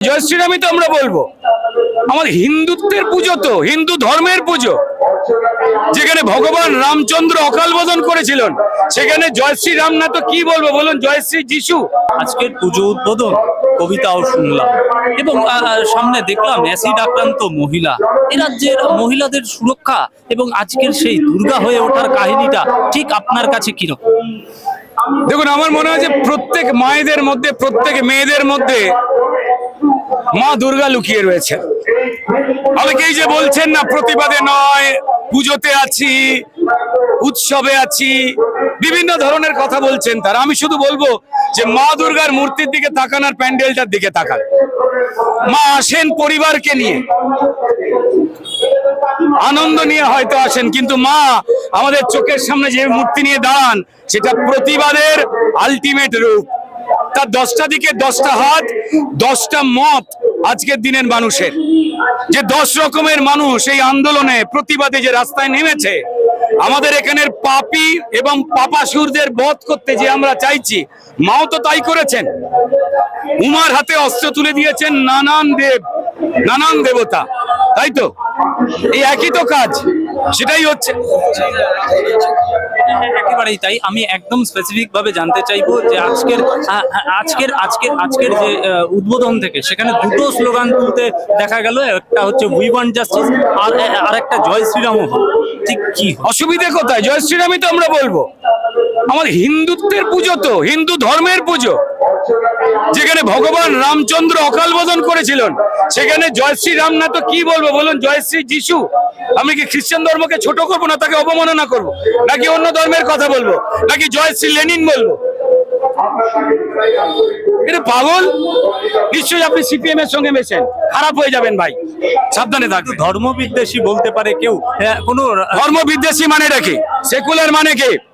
জয় শ্রীরামই তো আমরা বলব। আমার হিন্দুত্বের পুজো তো হিন্দু ধর্মের পুজো। যেখানে ভগবান রামচন্দ্র অকাল বোধন করেছিলেন সেখানে জয় শ্রীরাম না তো কি বলব? বলুন জয় শ্রী যিশু। আজকের পুজো উদ্বোধন কবিতাও শুনলাম। এবং সামনে দেখলাম অ্যাসিড আক্রান্ত মহিলা। এ রাজ্যের মহিলাদের সুরক্ষা এবং আজকের সেই দুর্গা হয়ে ওঠার কাহিনীটা ঠিক আপনার কাছে কীরকম? দেখুন আমার মনে হয় যে প্রত্যেক মায়েদের মধ্যে প্রত্যেক মেয়েদের মধ্যে মা দুর্গা লুকিয়ে রয়েছে। অনেকেই যে বলছেন না, প্রতিবাদে নয়, পুজোতে আছি, উৎসবে আছি, বিভিন্ন ধরনের কথা বলছেন তারা। আমি শুধু বলব যে মা দুর্গার মূর্তির দিকে তাকান আর প্যান্ডেলটার দিকে তাকান। মা আসেন পরিবারকে নিয়ে। আনন্দ নিয়ে হয়তো আসেন, কিন্তু মা আমাদের চোখের সামনে যে মূর্তি নিয়ে দাঁড়ান, সেটা প্রতিবাদের আলটিমেট রূপ। তার দশটা দিকে দশটা হাত, দশটা মত আজকের দিনের মানুষের। যে দশ রকমের মানুষ এই আন্দোলনে প্রতিবাদে যে রাস্তায় নেমেছে, আমাদের এখানের পাপি এবং পাপাসুরদের বধ করতে যে আমরা চাইছি, মাও তো তাই করেছেন। উমার হাতে অস্ত্র তুলে দিয়েছেন নানান দেব, নানান দেবতা। তাই তো? এই একই তো কাজ, সেটাই হচ্ছে। একেবারেই তাই। আমি একদম স্পেসিফিক ভাবে জানতে চাইব যে আজকের আজকের আজকের আজকের যে উদ্বোধন থেকে সেখানে দুটো স্লোগান তুলতে দেখা গেল। একটা হচ্ছে উই ওয়ান্ট জাস্টিস আর আর একটা জয় শ্রীরামও ঠিক কি অসুবিধে কোথায়? জয় শ্রীরামই তো আমরা বলব। আমাদের হিন্দুত্বের পুজো তো হিন্দু ধর্মের পুজো। যেখানে ভগবান রামচন্দ্র অকাল বোধন করেছিলেন সেখানে জয় শ্রীরাম না তো কি বলব? বলুন জয়শ্রী যিশু। আমি কি খ্রিস্টান ধর্মকে ছোট করব না তাকে অবমাননা করব? নাকি অন্য ধর্মের কথা বলব? নাকি জয়শ্রী লেনিন বলব? এটা পাগল? নিশ্চয়ই আপনি সিপিএম এর সঙ্গে মেশেন। খারাপ হয়ে যাবেন ভাই। সাবধানে থাকবেন। ধর্ম বিদ্বেষী বলতে পারে কেউ? হ্যাঁ, কোনো ধর্ম বিদ্বেষী মানে কি? সেকুলার মানে কি?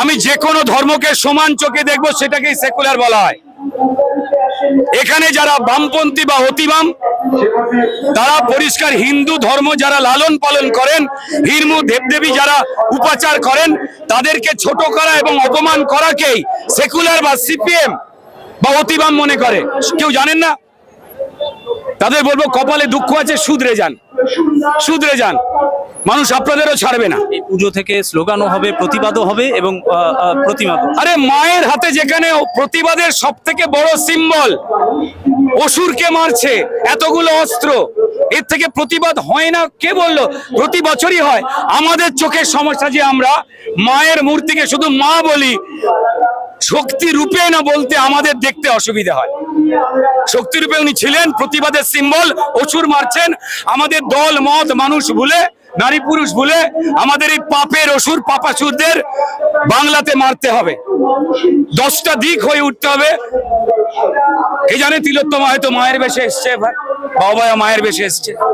আমি যে কোনো ধর্মকে সমান চোখে দেখব, সেটাকেই সেকুলার বলা হয়। এখানে যারা বামপন্থী বা অতিবাম, তারা পরিষ্কার হিন্দু ধর্ম যারা লালন পালন করেন হিন্দু দেবদেবী যারা উপাচার করেন, তাদেরকে ছোট করা এবং অপমান করাকেই সেকুলার বা সিপিএম বা অতিবাম মনে করে। কেউ জানেন না? তাদের বলব কপালে দুঃখ আছে সুদরে যান। সুদরে যান। মানুষ আপনাদেরও ছাড়বে না। এই পুজো থেকে স্লোগানও হবে প্রতিবাদও হবে এবং আহ, আরে মায়ের হাতে যেখানে প্রতিবাদের সব থেকে বড় সিম্বল অসুরকে মারছে এতগুলো অস্ত্র। এর থেকে প্রতিবাদ হয় না কে বলল? প্রতি বছরই হয়। আমাদের চোখের সমস্যা যে আমরা মায়ের মূর্তিকে শুধু মা বলি শক্তি রূপে না বলতে আমাদের দেখতে অসুবিধা হয়। শক্তি রূপে উনি ছিলেন, প্রতিবাদের সিম্বল অসুর মারছেন। আমাদের দল, মত, মানুষ ভুলে, নারী পুরুষ ভুলে, আমাদের এই পাপের অসুর, পাপাসুরদের বাংলাতে মারতে হবে। দশটা দিক হয়ে উঠতে হবে। কে জানে তিলোত্তমা হয়তো মায়ের বেশে এসছে বাবা মায়ের বেশে এসছে।